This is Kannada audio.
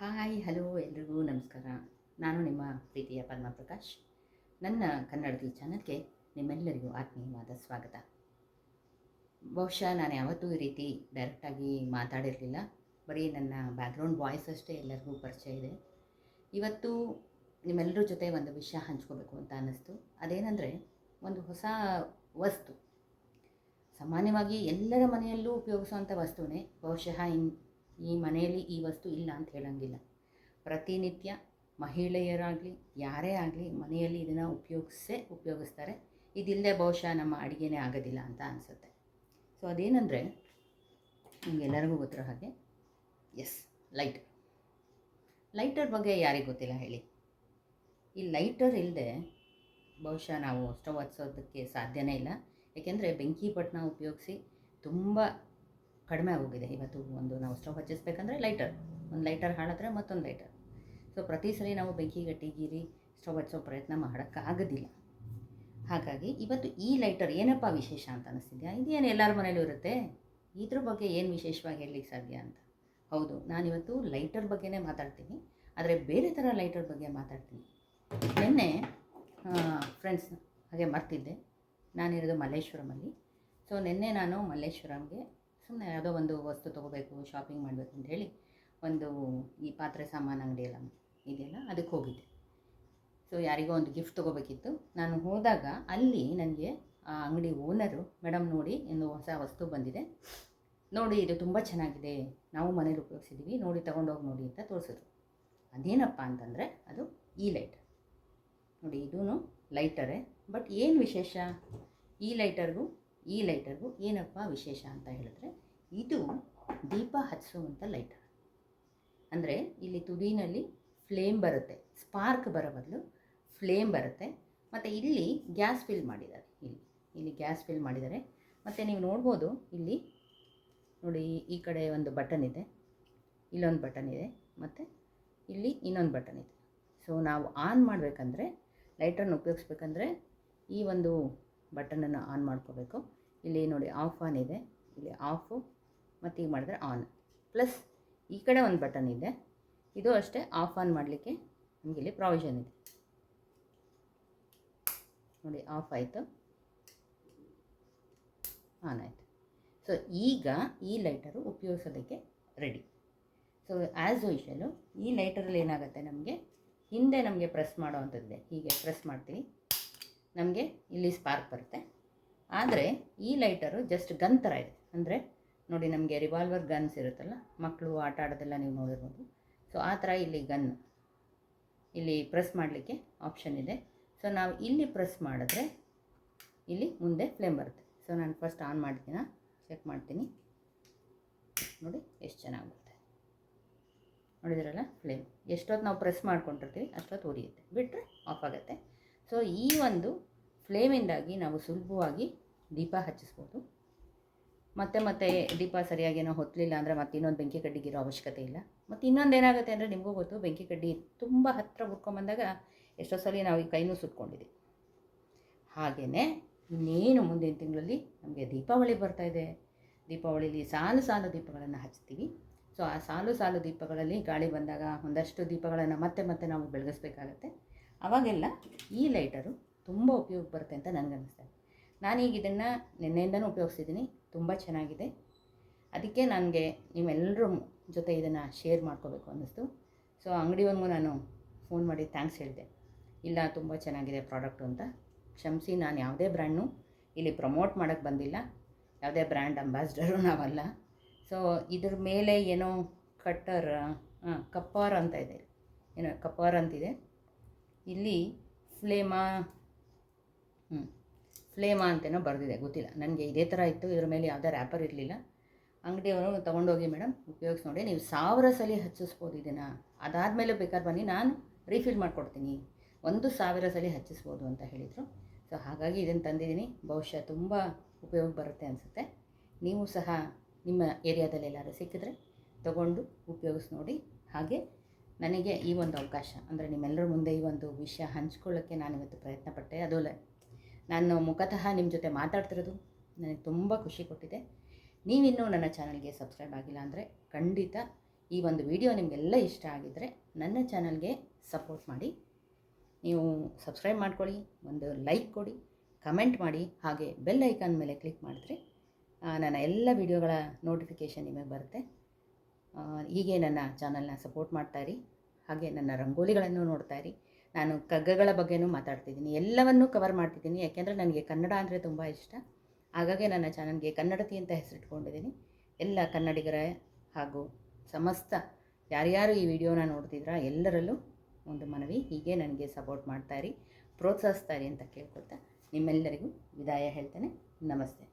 ಹಾಯ್, ಹಲೋ ಎಲ್ರಿಗೂ ನಮಸ್ಕಾರ. ನಾನು ನಿಮ್ಮ ಪ್ರೀತಿಯ ಪದ್ಮಪ್ರಕಾಶ್. ನನ್ನ ಕನ್ನಡದ ಚಾನಲ್ಗೆ ನಿಮ್ಮೆಲ್ಲರಿಗೂ ಆತ್ಮೀಯವಾದ ಸ್ವಾಗತ. ಬಹುಶಃ ನಾನು ಯಾವತ್ತೂ ಈ ರೀತಿ ಡೈರೆಕ್ಟಾಗಿ ಮಾತಾಡಿರಲಿಲ್ಲ. ಬರೀ ನನ್ನ ಬ್ಯಾಕ್ಗ್ರೌಂಡ್ ವಾಯ್ಸ್ ಅಷ್ಟೇ ಎಲ್ಲರಿಗೂ ಪರಿಚಯ ಇದೆ. ಇವತ್ತು ನಿಮ್ಮೆಲ್ಲರ ಜೊತೆ ಒಂದು ವಿಷಯ ಹಂಚ್ಕೋಬೇಕು ಅಂತ ಅನ್ನಿಸ್ತು. ಅದೇನೆಂದರೆ, ಒಂದು ಹೊಸ ವಸ್ತು. ಸಾಮಾನ್ಯವಾಗಿ ಎಲ್ಲರ ಮನೆಯಲ್ಲೂ ಉಪಯೋಗಿಸುವಂಥ ವಸ್ತುವೇ ಬಹುಶಃ ಇನ್ ಈ ಮನೆಯಲ್ಲಿ ಈ ವಸ್ತು ಇಲ್ಲ ಅಂತ ಹೇಳಂಗಿಲ್ಲ. ಪ್ರತಿನಿತ್ಯ ಮಹಿಳೆಯರಾಗಲಿ, ಯಾರೇ ಆಗಲಿ ಮನೆಯಲ್ಲಿ ಇದನ್ನು ಉಪಯೋಗಿಸೇ ಉಪಯೋಗಿಸ್ತಾರೆ. ಇದಿಲ್ಲದೆ ಬಹುಶಃ ನಮ್ಮ ಅಡುಗೆನೇ ಆಗೋದಿಲ್ಲ ಅಂತ ಅನಿಸುತ್ತೆ. ಸೊ ಅದೇನೆಂದರೆ ನಿಮಗೆಲ್ಲರಿಗೂ ಗೊತ್ತಿರೋ ಹಾಗೆ ಎಸ್ ಲೈಟರ್ ಲೈಟರ್ ಬಗ್ಗೆ ಯಾರಿಗೆ ಗೊತ್ತಿಲ್ಲ ಹೇಳಿ. ಈ ಲೈಟರ್ ಇಲ್ಲದೆ ಬಹುಶಃ ನಾವು ಸ್ಟವ್ ಹಚ್ಚೋದಕ್ಕೆ ಸಾಧ್ಯನೇ ಇಲ್ಲ. ಏಕೆಂದರೆ ಬೆಂಕಿ ಪಟ್ಟಣ ಉಪಯೋಗಿಸಿ ತುಂಬ ಕಡಿಮೆ ಆಗೋಗಿದೆ. ಇವತ್ತು ಒಂದು ನಾವು ಸ್ಟವ್ ಹಚ್ಚಿಸ್ಬೇಕಂದ್ರೆ ಲೈಟರ್ ಒಂದು ಲೈಟರ್ ಹಾಳಾದರೆ ಮತ್ತೊಂದು ಲೈಟರ್ ಸೊ ಪ್ರತಿ ಸಲ ನಾವು ಬೆಂಕಿ ಗಟ್ಟಿಗೀರಿ ಸ್ಟವ್ ಹಚ್ಚೋ ಪ್ರಯತ್ನ ಮಾಡೋಕ್ಕಾಗೋದಿಲ್ಲ. ಹಾಗಾಗಿ ಇವತ್ತು ಈ ಲೈಟರ್ ಏನಪ್ಪ ವಿಶೇಷ ಅಂತ ಅನಿಸ್ತಿದ್ಯಾ? ಇದೇನು ಎಲ್ಲರ ಮನೇಲೂ ಇರುತ್ತೆ? ಇದ್ರ ಬಗ್ಗೆ ಏನು ವಿಶೇಷವಾಗಿ ಹೇಳಲಿಕ್ಕೆ ಸಾಧ್ಯ ಅಂತ. ಹೌದು, ನಾನಿವತ್ತು ಲೈಟರ್ ಬಗ್ಗೆನೇ ಮಾತಾಡ್ತೀನಿ. ಆದರೆ ಬೇರೆ ಥರ ಲೈಟರ್ ಬಗ್ಗೆ ಮಾತಾಡ್ತೀನಿ. ನಿನ್ನೆ ಫ್ರೆಂಡ್ಸ್ ಹಾಗೆ ಮರ್ತಿದ್ದೆ. ನಾನಿರೋದು ಮಲ್ಲೇಶ್ವರಮಲ್ಲಿ ಸೊ ನಿನ್ನೆ ನಾನು ಮಲ್ಲೇಶ್ವರಂಗೆ ಸುಮ್ಮನೆ ಯಾವುದೋ ಒಂದು ವಸ್ತು ತೊಗೋಬೇಕು ಶಾಪಿಂಗ್ ಮಾಡಬೇಕು ಅಂತ ಹೇಳಿ ಒಂದು ಈ ಪಾತ್ರೆ ಸಾಮಾನು, ಅಂಗಡಿ ಎಲ್ಲ ಇದೆಯಲ್ಲ, ಅದಕ್ಕೆ ಹೋಗಿದ್ದೆ. ಸೊ ಯಾರಿಗೋ ಒಂದು ಗಿಫ್ಟ್ ತೊಗೋಬೇಕಿತ್ತು. ನಾನು ಹೋದಾಗ ಅಲ್ಲಿ ನನಗೆ ಆ ಅಂಗಡಿ ಓನರು ಮೇಡಮ್ ನೋಡಿ ಒಂದು ಹೊಸ ವಸ್ತು ಬಂದಿದೆ. ನೋಡಿ, ಇದು ತುಂಬ ಚೆನ್ನಾಗಿದೆ. ನಾವು ಮನೇಲಿ ಉಪಯೋಗಿಸಿದ್ದೀವಿ ನೋಡಿ, ತೊಗೊಂಡೋಗಿ ನೋಡಿ ಅಂತ ತೋರಿಸಿದ್ರು. ಅದೇನಪ್ಪ ಅಂತಂದರೆ, ಅದು ಈ ಲೈಟರ್ ನೋಡಿ ಇದೂ ಲೈಟರೇ ಬಟ್ ಏನು ವಿಶೇಷ? ಈ ಲೈಟರ್ಗೂ ಈ ಲೈಟರ್ಗೂ ಏನಪ್ಪ ವಿಶೇಷ ಅಂತ ಹೇಳಿದ್ರೆ ಇದು ದೀಪ ಹಚ್ಚಿಸುವಂಥ ಲೈಟರ್. ಅಂದರೆ ಇಲ್ಲಿ ತುದಿನಲ್ಲಿ ಫ್ಲೇಮ್ ಬರುತ್ತೆ, ಸ್ಪಾರ್ಕ್ ಬರೋ ಬದಲು ಫ್ಲೇಮ್ ಬರುತ್ತೆ. ಮತ್ತು ಇಲ್ಲಿ ಗ್ಯಾಸ್ ಫಿಲ್ ಮಾಡಿದ್ದಾರೆ, ಇಲ್ಲಿ ಇಲ್ಲಿ ಗ್ಯಾಸ್ ಫಿಲ್ ಮಾಡಿದ್ದಾರೆ. ಮತ್ತು ನೀವು ನೋಡ್ಬೋದು ಇಲ್ಲಿ, ನೋಡಿ ಈ ಕಡೆ ಒಂದು ಬಟನ್ ಇದೆ, ಇಲ್ಲೊಂದು ಬಟನ್ ಇದೆ. ಮತ್ತು ಇಲ್ಲಿ ಇನ್ನೊಂದು ಬಟನ್ ಇದೆ. ಸೊ ನಾವು ಆನ್ ಮಾಡಬೇಕಂದ್ರೆ ಲೈಟರನ್ನು ಉಪಯೋಗಿಸ್ಬೇಕಂದ್ರೆ ಈ ಒಂದು ಬಟನನ್ನು ಆನ್ ಮಾಡ್ಕೋಬೇಕು. ಇಲ್ಲಿ ನೋಡಿ ಆಫ್ ಆನ್ ಇದೆ. ಇಲ್ಲಿ ಆಫು ಮತ್ತು ಈಗ ಮಾಡಿದ್ರೆ ಆನ್ ಪ್ಲಸ್ ಈ ಕಡೆ ಒಂದು ಬಟನ್ ಇದೆ. ಇದು ಅಷ್ಟೇ ಆಫ್ ಆನ್ ಮಾಡಲಿಕ್ಕೆ ನಮಗೆ ಇಲ್ಲಿ ಪ್ರಾವಿಷನ್ ಇದೆ. ನೋಡಿ ಆಫ್ ಆಯಿತು. ಆನ್ ಆಯಿತು. ಸೊ ಈಗ ಈ ಲೈಟರು ಉಪಯೋಗಿಸೋದಕ್ಕೆ ರೆಡಿ ಸೊ ಆ್ಯಸ್ ಯೂಶಲು ಈ ಲೈಟರಲ್ಲಿ ಏನಾಗುತ್ತೆ ನಮಗೆ? ಹಿಂದೆ ನಮಗೆ ಪ್ರೆಸ್ ಮಾಡೋ ಹೀಗೆ ಪ್ರೆಸ್ ಮಾಡ್ತೀವಿ. ನಮಗೆ ಇಲ್ಲಿ ಸ್ಪಾರ್ಕ್ ಬರುತ್ತೆ. ಆದರೆ ಈ ಲೈಟರು ಜಸ್ಟ್ ಗನ್ ಥರ ಇದೆ. ಅಂದರೆ ನೋಡಿ ನಮಗೆ ರಿವಾಲ್ವರ್ ಗನ್ಸ್ ಇರುತ್ತಲ್ಲ ಮಕ್ಕಳು ಆಟ ಆಡೋದೆಲ್ಲ ನೀವು ನೋಡಿರ್ಬೋದು. ಸೊ ಆ ಥರ ಇಲ್ಲಿ ಗನ್ ಇಲ್ಲಿ ಪ್ರೆಸ್ ಮಾಡಲಿಕ್ಕೆ ಆಪ್ಷನ್ ಇದೆ. ಸೊ ನಾವು ಇಲ್ಲಿ ಪ್ರೆಸ್ ಮಾಡಿದ್ರೆ ಇಲ್ಲಿ ಮುಂದೆ ಫ್ಲೇಮ್ ಬರುತ್ತೆ. ಸೊ ನಾನು ಫಸ್ಟ್ ಆನ್ ಮಾಡ್ತೀನ ಚೆಕ್ ಮಾಡ್ತೀನಿ. ನೋಡಿ, ಎಷ್ಟು ಚೆನ್ನಾಗಿ ಬರುತ್ತೆ ನೋಡಿದ್ರಲ್ಲ ಫ್ಲೇಮ್ ಎಷ್ಟೊತ್ತು ನಾವು ಪ್ರೆಸ್ ಮಾಡ್ಕೊಂಡಿರ್ತೀವಿ ಅಷ್ಟೊತ್ತು ಉರಿಯುತ್ತೆ. ಬಿಟ್ಟರೆ ಆಫ್ ಆಗುತ್ತೆ. ಸೊ ಈ ಒಂದು ಫ್ಲೇಮಿಂದಾಗಿ ನಾವು ಸುಲಭವಾಗಿ ದೀಪ ಹಚ್ಚಿಸ್ಬೋದು. ಮತ್ತೆ ಮತ್ತೆ ದೀಪ ಸರಿಯಾಗಿ ಏನೋ ಹೊತ್ತಲಿಲ್ಲ ಅಂದರೆ ಮತ್ತೆ ಇನ್ನೊಂದು ಬೆಂಕಿ ಕಡ್ಡಿಗಿರೋ ಅವಶ್ಯಕತೆ ಇಲ್ಲ. ಮತ್ತು ಇನ್ನೊಂದು ಏನಾಗುತ್ತೆ ಅಂದರೆ ನಿಮಗೂ ಗೊತ್ತು, ಬೆಂಕಿ ಕಡ್ಡಿ ತುಂಬ ಹತ್ತಿರ ಹುಡ್ಕೊಂಬಂದಾಗ ಎಷ್ಟೋ ಸಲ ನಾವು ಈ ಕೈನೂ ಸುಟ್ಕೊಂಡಿದ್ದೀವಿ. ಹಾಗೆಯೇ ಇನ್ನೇನು ಮುಂದಿನ ತಿಂಗಳಲ್ಲಿ ನಮಗೆ ದೀಪಾವಳಿ ಬರ್ತಾಯಿದೆ ದೀಪಾವಳಿಲಿ ಸಾಲು ಸಾಲು ದೀಪಗಳನ್ನು ಹಚ್ತೀವಿ. ಸೊ ಆ ಸಾಲು ಸಾಲು ದೀಪಗಳಲ್ಲಿ ಗಾಳಿ ಬಂದಾಗ ಒಂದಷ್ಟು ದೀಪಗಳನ್ನು ಮತ್ತೆ ಮತ್ತೆ ನಾವು ಬೆಳಗಿಸ್ಬೇಕಾಗತ್ತೆ. ಆವಾಗೆಲ್ಲ ಈ ಲೈಟರು ತುಂಬ ಉಪಯೋಗ ಬರುತ್ತೆ ಅಂತ ನನಗನ್ನಿಸ್ತದೆ ನಾನೀಗ ಇದನ್ನು ನಿನ್ನೆಯಿಂದನೂ ಉಪಯೋಗಿಸಿದ್ದೀನಿ, ತುಂಬ ಚೆನ್ನಾಗಿದೆ. ಅದಕ್ಕೆ ನನಗೆ ನೀವೆಲ್ಲರ ಜೊತೆ ಇದನ್ನು ಶೇರ್ ಮಾಡ್ಕೋಬೇಕು ಅನ್ನಿಸ್ತು. ಸೊ, ಅಂಗಡಿಯವನಿಗೂ ನಾನು ಫೋನ್ ಮಾಡಿ ಥ್ಯಾಂಕ್ಸ್ ಹೇಳಿದೆ. ಇಲ್ಲ, ತುಂಬ ಚೆನ್ನಾಗಿದೆ ಪ್ರಾಡಕ್ಟು ಅಂತ. ಕ್ಷಮಿಸಿ, ನಾನು ಯಾವುದೇ ಬ್ರ್ಯಾಂಡ್ನು ಇಲ್ಲಿ ಪ್ರಮೋಟ್ ಮಾಡೋಕ್ಕೆ ಬಂದಿಲ್ಲ. ಯಾವುದೇ ಬ್ರ್ಯಾಂಡ್ ಅಂಬಾಸ್ಡರು ನಾವಲ್ಲ. ಸೊ, ಇದ್ರ ಮೇಲೆ ಏನೋ ಕಟ್ಟರ್ ಕಪ್ಪಾರ್ ಅಂತ ಇದೆ. ಏನೋ ಕಪ್ಪಾರ್ ಅಂತಿದೆ. ಇಲ್ಲಿ ಫ್ಲೇಮಾ ಹ್ಞೂ ಫ್ಲೇಮಾ ಅಂತೇನೋ ಬರೆದಿದೆ, ಗೊತ್ತಿಲ್ಲ. ನನಗೆ ಇದೇ ಥರ ಇತ್ತು, ಇದ್ರ ಮೇಲೆ ಯಾವುದೇ ರ್ಯಾಪರ್ ಇರಲಿಲ್ಲ. ಅಂಗಡಿಯವರು ತೊಗೊಂಡೋಗಿ ಮೇಡಮ್ ಉಪಯೋಗಿಸಿ ನೋಡಿ, ನೀವು ಸಾವಿರ ಸಲ ಹಚ್ಚಿಸ್ಬೋದು ಇದನ್ನು. ಅದಾದಮೇಲೆ ಬೇಕಾದ್ರೆ ಬನ್ನಿ, ನಾನು ರೀಫಿಲ್ ಮಾಡಿಕೊಡ್ತೀನಿ. ಒಂದು ಸಾವಿರ ಸಲ ಹಚ್ಚಿಸ್ಬೋದು ಅಂತ ಹೇಳಿದರು. ಸೊ ಹಾಗಾಗಿ ಇದನ್ನು ತಂದಿದ್ದೀನಿ. ಬಹುಶಃ ತುಂಬ ಉಪಯೋಗ ಬರುತ್ತೆ ಅನಿಸುತ್ತೆ. ನೀವು ಸಹ ನಿಮ್ಮ ಏರಿಯಾದಲ್ಲಿ ಎಲ್ಲರೂ ಸಿಕ್ಕಿದ್ರೆ ತಗೊಂಡು ಉಪಯೋಗಿಸಿ ನೋಡಿ. ಹಾಗೆ ನನಗೆ ಈ ಒಂದು ಅವಕಾಶ, ಅಂದರೆ ನಿಮ್ಮೆಲ್ಲರ ಮುಂದೆ ಈ ಒಂದು ವಿಷಯ ಹಂಚ್ಕೊಳ್ಳೋಕ್ಕೆ ನಾನು ಇವತ್ತು ಪ್ರಯತ್ನ ಪಟ್ಟೆ ಅದು ನಾನು ಮುಖತಃ ನಿಮ್ಮ ಜೊತೆ ಮಾತಾಡ್ತಿರೋದು ನನಗೆ ತುಂಬ ಖುಷಿ ಕೊಟ್ಟಿದೆ. ನೀವಿನ್ನೂ ನನ್ನ ಚಾನಲ್ಗೆ ಸಬ್ಸ್ಕ್ರೈಬ್ ಆಗಿಲ್ಲ ಅಂದರೆ ಖಂಡಿತ ಈ ಒಂದು ವಿಡಿಯೋ ನಿಮಗೆಲ್ಲ ಇಷ್ಟ ಆಗಿದ್ದರೆ ನನ್ನ ಚಾನಲ್ಗೆ ಸಪೋರ್ಟ್ ಮಾಡಿ. ನೀವು ಸಬ್ಸ್ಕ್ರೈಬ್ ಮಾಡ್ಕೊಳ್ಳಿ, ಒಂದು ಲೈಕ್ ಕೊಡಿ, ಕಮೆಂಟ್ ಮಾಡಿ, ಹಾಗೆ ಬೆಲ್ ಐಕಾನ್ ಮೇಲೆ ಕ್ಲಿಕ್ ಮಾಡಿದ್ರೆ ನನ್ನ ಎಲ್ಲ ವಿಡಿಯೋಗಳ ನೋಟಿಫಿಕೇಷನ್ ನಿಮಗೆ ಬರುತ್ತೆ. ಹೀಗೆ ನನ್ನ ಚಾನಲ್ನ ಸಪೋರ್ಟ್ ಮಾಡ್ತಾಯಿರಿ ಹಾಗೆ ನನ್ನ ರಂಗೋಲಿಗಳನ್ನು ನೋಡ್ತಾಯಿರಿ ನಾನು ಕಗ್ಗಗಳ ಬಗ್ಗೆನೂ ಮಾತಾಡ್ತಿದ್ದೀನಿ. ಎಲ್ಲವನ್ನೂ ಕವರ್ ಮಾಡ್ತಿದ್ದೀನಿ. ಯಾಕೆಂದರೆ ನನಗೆ ಕನ್ನಡ ಅಂದರೆ ತುಂಬ ಇಷ್ಟ. ಹಾಗಾಗಿ ನನ್ನ ಚಾನಲ್ಗೆ ಕನ್ನಡತಿ ಅಂತ ಹೆಸರಿಟ್ಕೊಂಡಿದ್ದೀನಿ. ಎಲ್ಲ ಕನ್ನಡಿಗರ ಹಾಗೂ ಸಮಸ್ತ ಯಾರ್ಯಾರು ಈ ವಿಡಿಯೋನ ನೋಡ್ತಿದ್ರ ಎಲ್ಲರಲ್ಲೂ ಒಂದು ಮನವಿ. ಹೀಗೆ ನನಗೆ ಸಪೋರ್ಟ್ ಮಾಡ್ತಾಯಿರಿ ಪ್ರೋತ್ಸಾಹಿಸ್ತಾಯಿರಿ ಅಂತ ಕೇಳ್ಕೊಳ್ತಾ ನಿಮ್ಮೆಲ್ಲರಿಗೂ ವಿದಾಯ ಹೇಳ್ತೇನೆ. ನಮಸ್ತೆ.